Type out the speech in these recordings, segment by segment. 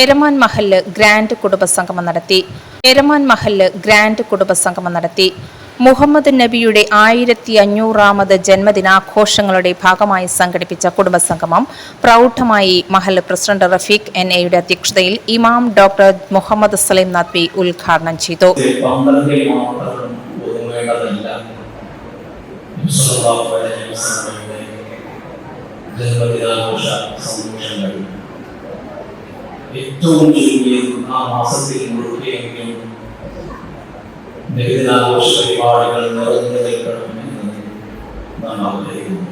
എരമാൻ മഹല്ല് ഗ്രാൻഡ് കുടുംബസംഗമം നടത്തി. പേരമാൻ മഹല്ല് ഗ്രാൻഡ് കുടുംബസംഗമം നടത്തി. മുഹമ്മദ് നബിയുടെ ആയിരത്തി അഞ്ഞൂറാമത് ജന്മദിനാഘോഷങ്ങളുടെ ഭാഗമായി സംഘടിപ്പിച്ച കുടുംബസംഗമം പ്രൗഢമായി മഹൽ പ്രസിഡന്റ് റഫീഖ് എൻ എയുടെ അധ്യക്ഷതയിൽ ഇമാം ഡോക്ടർ മുഹമ്മദ് സലീം നദ്വി ഉദ്ഘാടനം ചെയ്തു. ജന്മദിനാഘോഷ ഏറ്റവും ചുരുങ്ങിയത് ആ മാസത്തിൽ മുഴുവനെങ്കിലും നബിദിനാഘോഷ പരിപാടികൾ നിറഞ്ഞു നിൽക്കണമെന്ന് നാം ആഗ്രഹിക്കുന്നു.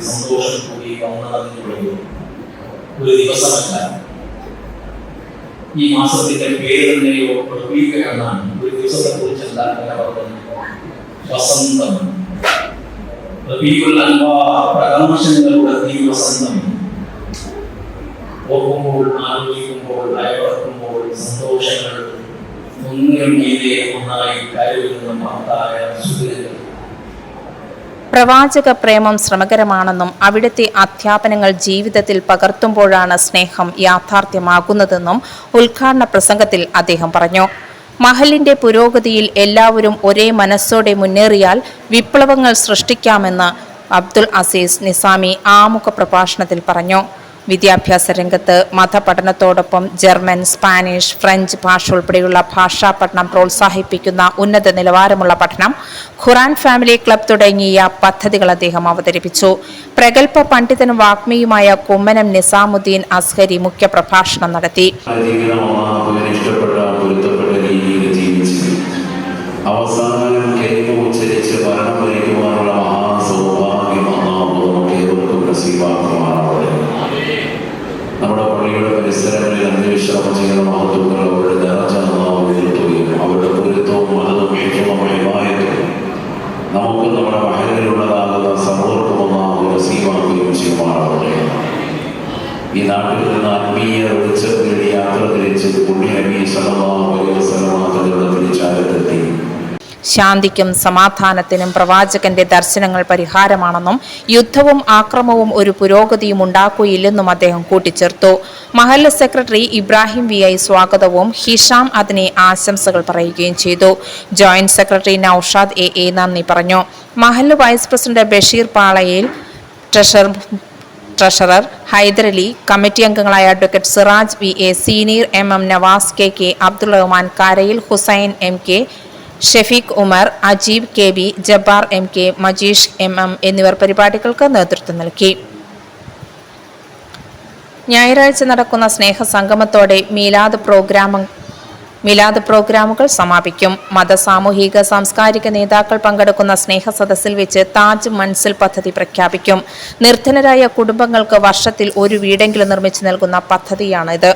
സന്തോഷം കൂടി ഒരു ദിവസമല്ല. ഈ മാസത്തിന്റെ പേര് തന്നെയോ റബീഖ് എന്നാണ് ഒരു ദിവസത്തെ കുറിച്ച് എന്താണ് വസന്തം. റബീഖുൽ അൻവാർ വസന്തം. ഓർക്കുമ്പോൾ ആലോചിക്കുമ്പോൾ അയവർക്കുമ്പോൾ സന്തോഷങ്ങൾ ഒന്നിനും മീതെ ഒന്നായി കരുതുന്ന മഹത്തായ സുഖങ്ങൾ പ്രവാചക പ്രേമം ശ്രമകരമാണെന്നും അവിടുത്തെ അധ്യാപനങ്ങൾ ജീവിതത്തിൽ പകർത്തുമ്പോഴാണ് സ്നേഹം യാഥാർത്ഥ്യമാകുന്നതെന്നും ഉദ്ഘാടന പ്രസംഗത്തിൽ അദ്ദേഹം പറഞ്ഞു. മഹലിന്റെ പുരോഗതിയിൽ എല്ലാവരും ഒരേ മനസ്സോടെ മുന്നേറിയാൽ വിപ്ലവങ്ങൾ സൃഷ്ടിക്കാമെന്ന് അബ്ദുൽ അസീസ് നിസാമി ആമുഖ പ്രഭാഷണത്തിൽ പറഞ്ഞു. വിദ്യാഭ്യാസ രംഗത്ത് മതപഠനത്തോടൊപ്പം ജർമ്മൻ സ്പാനിഷ് ഫ്രഞ്ച് ഭാഷ ഉൾപ്പെടെയുള്ള ഭാഷാ പഠനം പ്രോത്സാഹിപ്പിക്കുന്ന ഉന്നത നിലവാരമുള്ള പഠനം ഖുറാൻ ഫാമിലി ക്ലബ് തുടങ്ങിയ പദ്ധതികൾ അദ്ദേഹം അവതരിപ്പിച്ചു. പ്രഗത്ഭ പണ്ഡിതനും വാഗ്മിയുമായ കുമ്മനം നിസാമുദ്ദീൻ അസ്ഹരി മുഖ്യപ്രഭാഷണം നടത്തി. അവസാനം ഉച്ചരിച്ച് മരണം ഏവർക്കും നസീബാക്കുമാറാവട്ടെ. നമ്മുടെ പള്ളിയുടെ പരിസരങ്ങളിൽ അന്ത്യവിശ്രമം ചെയ്യുന്ന മഹത്വങ്ങൾ അവരുടെ ഉയർത്തുകയും അവരുടെ പൂരത്വവും മഹതും ഏറ്റവും നമുക്ക് നമ്മുടെ മഹലിലുള്ളതാകുന്ന സമൂഹക്കും ഒന്നാവ് നസീബാക്കുകയും ചെയ്യുമാറാവട്ടെ. ഈ നാട്ടിൽ നിന്ന് ആത്മീയ വെളിച്ചം തേടി യാത്ര തിരിച്ച് പുണ്യ നബി സല്ലല്ലാഹു ശാന്തിക്കും സമാധാനത്തിനും പ്രവാചകന്റെ ദർശനങ്ങൾ പരിഹാരമാണെന്നും യുദ്ധവും ആക്രമവും ഒരു പുരോഗതിയും ഉണ്ടാക്കുകയില്ലെന്നും അദ്ദേഹം കൂട്ടിച്ചേർത്തു. മഹല്ല സെക്രട്ടറി ഇബ്രാഹിം വി ഐ സ്വാഗതവും ഹിഷാം അതിനെ ആശംസകൾ പറയുകയും ചെയ്തു. Joint secretary Noushad A A നന്ദി പറഞ്ഞു. മഹല്ല vice president Basheer Palayil treasurer treasurer Hyderali committee അംഗങ്ങളായ advocate Siraj V A senior M M Navas K K Abdul Rahman Karayil Hussain M K Shefeeq Umar Ajeeb K B Jabbar M K Majeesh M M എന്നിവർ പരിപാടികൾക്ക് നേതൃത്വം നൽകി. ഞായറാഴ്ച നടക്കുന്ന സ്നേഹസംഗമത്തോടെ മീലാദ് പ്രോഗ്രാമ മിലാദ് പ്രോഗ്രാമുകൾ സമാപിക്കും. മത സാമൂഹിക സാംസ്കാരിക നേതാക്കൾ പങ്കെടുക്കുന്ന സ്നേഹ സദസ്സിൽ വെച്ച് താജ് മൻസിൽ പദ്ധതി പ്രഖ്യാപിക്കും. നിർധനരായ കുടുംബങ്ങൾക്ക് വർഷത്തിൽ ഒരു വീടെങ്കിലും നിർമ്മിച്ചു നൽകുന്ന പദ്ധതിയാണിത്.